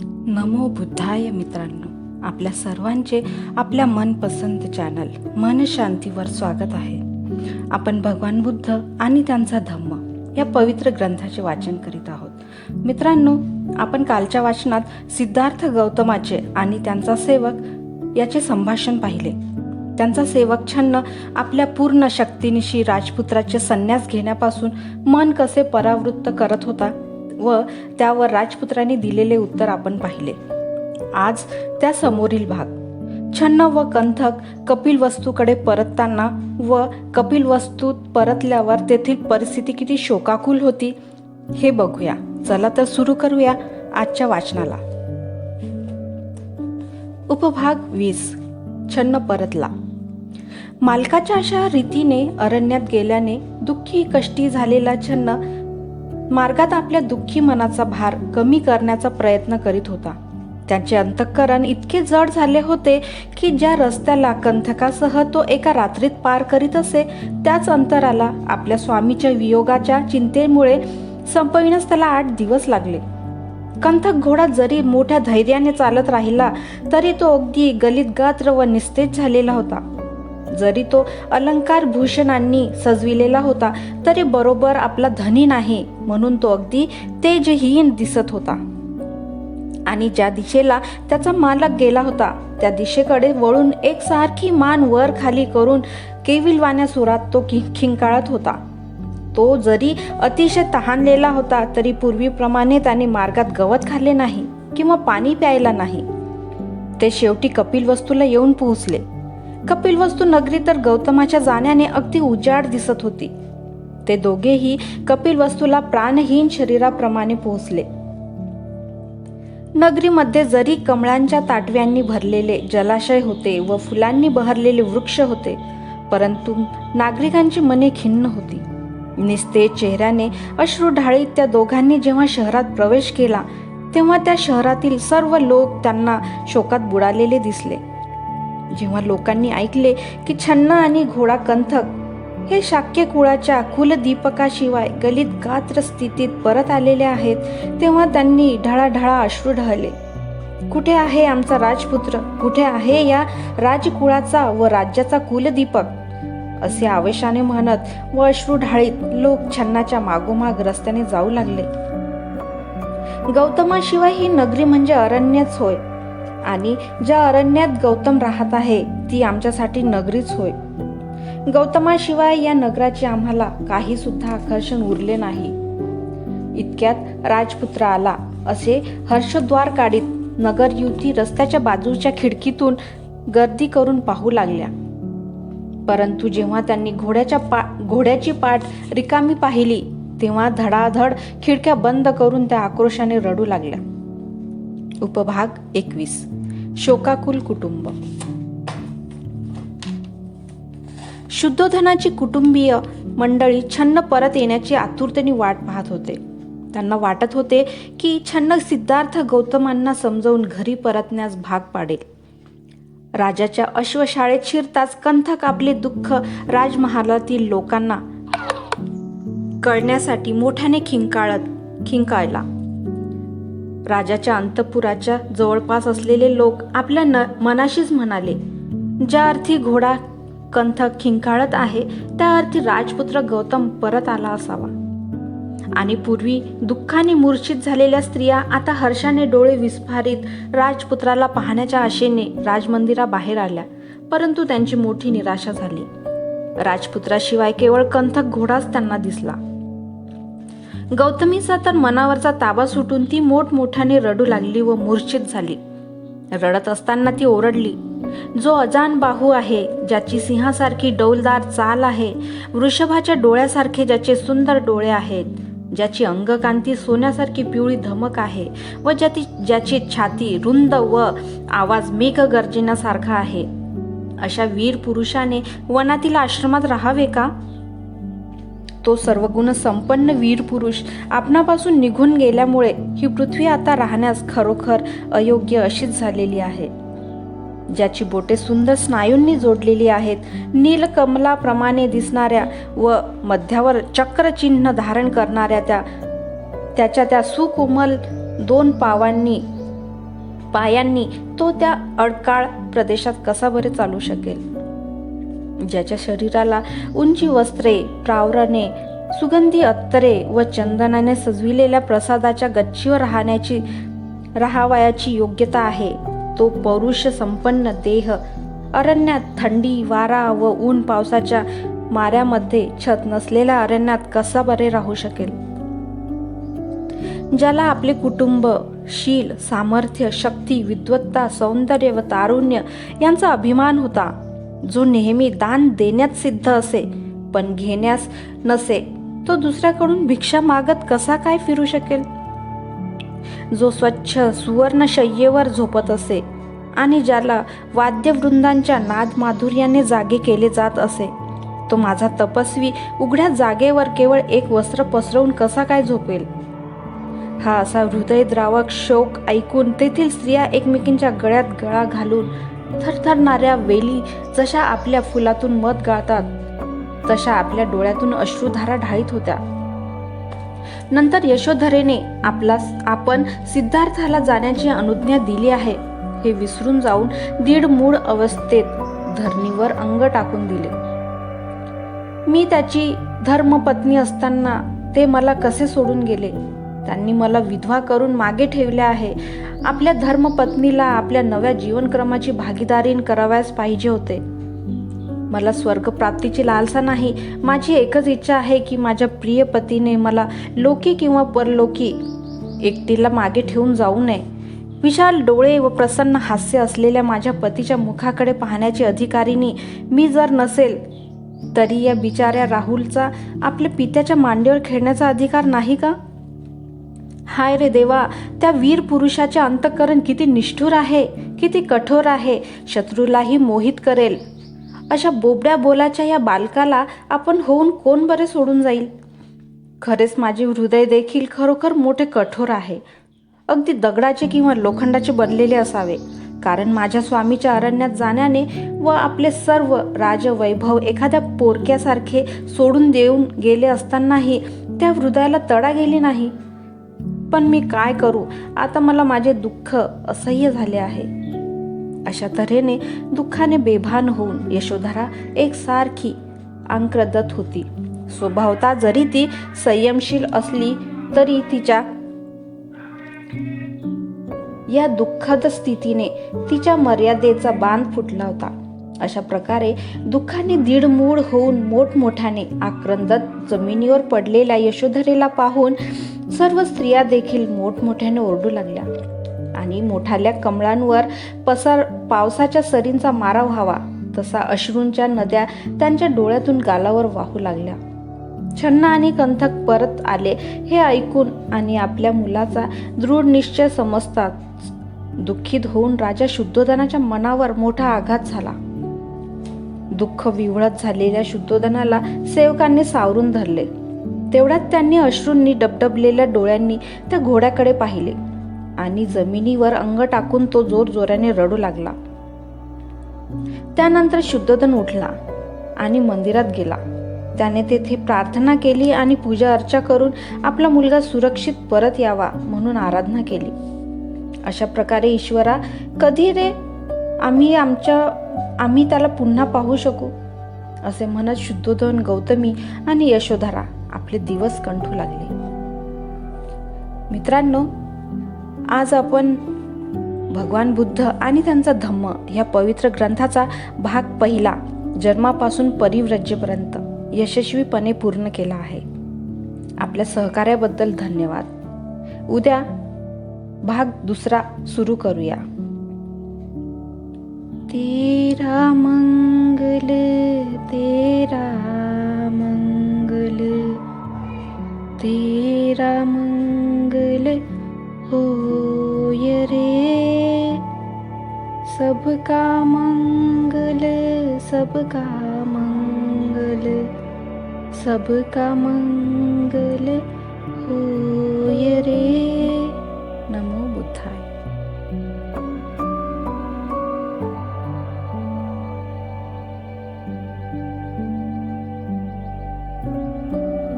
नमो बुद्धाय मित्रांनो आपल्या सर्वांचे आपल्या मनपसंत चॅनल मन शांतीवर स्वागत आहे. आपण भगवान बुद्ध आणि त्यांचा धम्म या पवित्र ग्रंथाचे वाचन करीत आहोत. मित्रांनो आपण कालच्या वाचनात सिद्धार्थ गौतमाचे आणि त्यांचा सेवक याचे संभाषण पाहिले. त्यांचा सेवक छन्न आपल्या पूर्ण शक्तीनिशी राजपुत्राचे संन्यास घेण्यापासून मन कसे परावृत्त करत होता व त्यावर राजपुत्रांनी दिलेले उत्तर आपण पाहिले. आज त्या समोरील भाग. छन्न व कंथक कपिल वस्तूकडे परतताना व कपिल वस्तूत परतल्यावर तेथील परिस्थिती किती शोकाकुल होती हे बघूया. चला तर सुरू करूया आजच्या वाचनाला. उपभाग वीस. छन्न परतला. मालकाच्या अशा रीतीने अरण्यात गेल्याने दुःखी कष्टी झालेला छन्न मार्गात आपल्या दुःखी मनाचा भार कमी करण्याचा प्रयत्न करीत होता. त्याचे अंतःकरण इतके जड झाले होते की ज्या रस्त्याला कंथकासह तो एका रात्रीत पार करीत असे त्याच अंतराला आपल्या स्वामीच्या वियोगाच्या चिंतेमुळे संपविण्यास त्याला आठ दिवस लागले. कंथक घोडा जरी मोठ्या धैर्याने चालत राहिला तरी तो अगदी गलित गात्र व निस्तेज झालेला होता. जरी तो अलंकार भूषणांनी सजविलेला होता तरी बरोबर आपला धनी नाही म्हणून तो अगदी तेजहीन दिसत होता. आणि ज्या दिशेला त्याचा मालक गेला होता त्या दिशेकडे वळून एक सारखी मान वर खाली करून केविलवाण्या सुरात तो खिंकाळत होता. तो जरी अतिशय तहानलेला होता तरी पूर्वीप्रमाणे त्याने मार्गात गवत खाल्ले नाही किंवा पाणी प्यायला नाही. ते शेवटी कपिल वस्तूला येऊन पोहोचले. कपिल वस्तू नगरी तर गौतमाच्या जाण्याने अगदी उजाड दिसत होती. ते दोघेही कपिल वस्तूला प्राणहीन शरीराप्रमाणे पोहोचले. नगरीमध्ये जरी कमळांच्या ताटव्यांनी भरलेले जलाशय होते व फुलांनी बहरलेले वृक्ष होते परंतु नागरिकांची मने खिन्न होती. निस्ते चेहऱ्याने अश्रू ढाळीत त्या दोघांनी जेव्हा शहरात प्रवेश केला तेव्हा त्या शहरातील सर्व लोक त्यांना शोकात बुडालेले दिसले. जेव्हा लोकांनी ऐकले की छन्ना आणि घोडा कंथक हे शाक्य कुळाच्या कुलदीपकाशिवाय गलित गात्र स्थितीत परत आलेले आहेत तेव्हा त्यांनी ढळाढळा अश्रू ढळले. कुठे आहे आमचा राजपुत्र? कुठे आहे या राजकुळाचा व राज्याचा कुलदीपक? असे आवेशाने म्हणत व अश्रू ढाळीत लोक छन्नाच्या मागोमाग रस्त्याने जाऊ लागले. गौतमाशिवाय ही नगरी म्हणजे अरण्यच होय. आणि ज्या अरण्यात गौतम राहत आहे ती आमच्यासाठी नगरीच होय. गौतमाशिवाय या नगराचे आम्हाला काही सुद्धा आकर्षण उरले नाही. इतक्यात राजपुत्र आला. असे हर्षद्वार काढीत नगर युती रस्त्याच्या बाजूच्या खिडकीतून गर्दी करून पाहू लागल्या. परंतु जेव्हा त्यांनी घोड्याच्या पा घोड्याची पाठ रिकामी पाहिली तेव्हा धडाधड खिडक्या बंद करून त्या आक्रोशाने रडू लागल्या. उपभाग एकवीस. शोकाकुल कुटुंब. शुद्धोधनाची कुटुंबीय मंडळी छन्न परत येण्याची आतुरतेने वाट पाहत होते. त्यांना वाटत होते की छन्न सिद्धार्थ गौतमांना समजावून घरी परतण्यास भाग पाडेल. राजाच्या अश्वशाळेत शिरताच कंथक आपले दुःख राजमहालातील लोकांना कळण्यासाठी मोठ्याने खिंकाळत खिंकाळला राजाच्या अंतपुराच्या जवळपास असलेले लोक आपल्या न मनाशीच म्हणाले ज्या अर्थी घोडा कंथक खिंकाळत आहे त्या अर्थी राजपुत्र गौतम परत आला असावा. आणि पूर्वी दुःखाने मूर्छित झालेल्या स्त्रिया आता हर्षाने डोळे विस्फारित राजपुत्राला पाहण्याच्या आशेने राजमंदिराबाहेर आल्या परंतु त्यांची मोठी निराशा झाली. राजपुत्राशिवाय केवळ कंथक घोडाच त्यांना दिसला. गौतमीचा तर मनावरचा ताबा सुटून ती मोठमोठ्याने रडू लागली व मूर्छित झाली. रडत असताना ती ओरडली जो अजान बाहू आहे ज्याची सिंहासारखी डौलदार चाल आहे वृषभाच्या डोळ्यासारखे ज्याचे सुंदर डोळे आहेत ज्याची अंगकांती सोन्यासारखी पिवळी धमक आहे व ज्याची ज्याची छाती रुंद व आवाज मेघ गर्जनासारखा आहे अशा वीर पुरुषाने वनातील आश्रमात राहावे का? तो सर्वगुण संपन्न वीर पुरुष आपणापासून निघून गेल्यामुळे ही पृथ्वी आता राहण्यास खरोखर अयोग्य अशीच झालेली आहे. ज्याची बोटे सुंदर स्नायूंनी जोडलेली आहेत नीलकमलाप्रमाणे दिसणाऱ्या व मध्यावर चक्रचिन्ह धारण करणाऱ्या त्या त्याच्या त्या सुकोमल दोन पावांनी पायांनी तो त्या अडकाळ प्रदेशात कसा बरे चालू शकेल? ज्याच्या शरीराला उंची वस्त्रे प्रावरणे सुगंधी अत्तरे व चंदनाने सजविलेल्या प्रसादाच्या गच्चीवर राहण्याची राहावयाची योग्यता आहे. तो पौरुष संपन्न देह अरण्यात थंडी वारा व ऊन पावसाच्या माऱ्यामध्ये छत नसलेल्या अरण्यात कसा बरे राहू शकेल? ज्याला आपले कुटुंब शील सामर्थ्य शक्ती विद्वत्ता सौंदर्य व तारुण्य यांचा अभिमान होता जो नेहमी दान देण्यात सिद्ध असे पण घेण्यास नसे तो दुसऱ्याकडून भिक्षा मागत कसा काय फिरू शकेल? जो स्वच्छ सुवर्ण शय्येवर झोपत असे आणि ज्याला वाद्यवृंदांच्या नाद माधुर्याने जागे केले जात असे तो माझा तपस्वी उघड्या जागेवर केवळ एक वस्त्र पसरवून कसा काय झोपेल? हा असा हृदयद्रावक शोक ऐकून तेथील स्त्रिया एकमेकींच्या गळ्यात गळा घालून थरथरणाऱ्या वेली जशा आपल्या फुलातून मध गाळतात तशा आपल्या डोळ्यातून अश्रुधारा ढाळीत होत्या. नंतर यशोधरेने आपला आपण सिद्धार्थाला जाण्याची अनुज्ञा दिली आहे. हे विसरून जाऊन दीड मूळ अवस्थेत धरणीवर अंग टाकून दिले. मी त्याची धर्मपत्नी असताना ते मला कसे सोडून गेले? त्यांनी मला विधवा करून मागे ठेवले आहे. आपल्या धर्मपत्नीला आपल्या नव्या जीवनक्रमाची भागीदारी करावयास पाहिजे होते. मला स्वर्गप्राप्तीची लालसा नाही. माझी एकच इच्छा आहे की माझ्या प्रिय पतीने मला लोकी किंवा परलोकी एकटीला मागे ठेवून जाऊ नये. विशाल डोळे व प्रसन्न हास्य असलेल्या माझ्या पतीच्या मुखाकडे पाहण्याची अधिकारीनी मी जर नसेल तरी या बिचाऱ्या राहुलचा आपल्या पित्याच्या मांडीवर खेळण्याचा अधिकार नाही का? हाय रे देवा त्या वीर पुरुषाचे अंतकरण किती निष्ठुर आहे किती कठोर आहे शत्रूलाही मोहित करेल. अशा बोबड्या बोलाच्या या बालकाला आपण होऊन कोण बरे सोडून जाईल? खरेच माझे हृदय देखील खरोखर मोठे कठोर आहे. अगदी दगडाचे किंवा लोखंडाचे बनलेले असावे. कारण माझ्या स्वामीच्या अरण्यात जाण्याने व आपले सर्व राजवैभव एखाद्या पोरक्यासारखे सोडून देऊन गेले असतानाही त्या हृदयाला तडा गेली नाही. पण मी काय करू? आता मला माझे दुःख असह्य झाले आहे. अशा तऱ्हेने दुःखाने बेभान होऊन यशोधरा एक सारखी अंक्रदत होती. स्वभावता जरी ती संयमशील असली तरी तिच्या या दुःखद स्थितीने तिच्या मर्यादेचा बांध फुटला होता. अशा प्रकारे दुःखाने दीडमूळ होऊन मोठमोठ्याने आक्रंदत जमिनीवर पडलेल्या यशोधरेला पाहून सर्व स्त्रिया देखील मोठमोठ्याने ओरडू लागल्या. आणि मोठाल्या कमळांवर पसार पावसाच्या सरींचा मारा व्हावा तसा अश्रूंच्या नद्या त्यांच्या डोळ्यातून गालावर वाहू लागल्या. छन्ना आणि कंथक परत आले हे ऐकून आणि आपल्या मुलाचा दृढ निश्चय समजतात दुःखित होऊन राजा शुद्धोधनाच्या मनावर मोठा आघात झाला. दुःख विवळत झालेल्या शुद्धोधनाला सेवकांनी सावरून धरले. तेवढ्यात त्यांनी अश्रूंनी डबडबलेल्या डोळ्यांनी त्या घोड्याकडे पाहिले आणि जमिनीवर अंग टाकून तो जोर जोराने रडू लागला. त्यानंतर शुद्धोधन उठला आणि मंदिरात गेला. त्याने तेथे प्रार्थना केली आणि पूजा अर्चा करून आपला मुलगा सुरक्षित परत यावा म्हणून आराधना केली. अशा प्रकारे ईश्वरा कधी रे? आम्ही आमच्या आम्ही त्याला पुन्हा पाहू शकू? असे म्हणत शुद्धोधन गौतमी आणि यशोधरा आपले दिवस कंठू लागले. मित्रांनो आज आपण भगवान बुद्ध आणि त्यांचा धम्म या पवित्र ग्रंथाचा भाग पहिला जन्मापासून परिव्रज्येपर्यंत यशस्वीपणे पूर्ण केला आहे. आपल्या सहकार्याबद्दल धन्यवाद. उद्या भाग दुसरा सुरू करूया. तेरा मंगल रामङ्गल रे। सबका मङ्गल सबका हे सबका समङ्गल समङ्गल हूयरे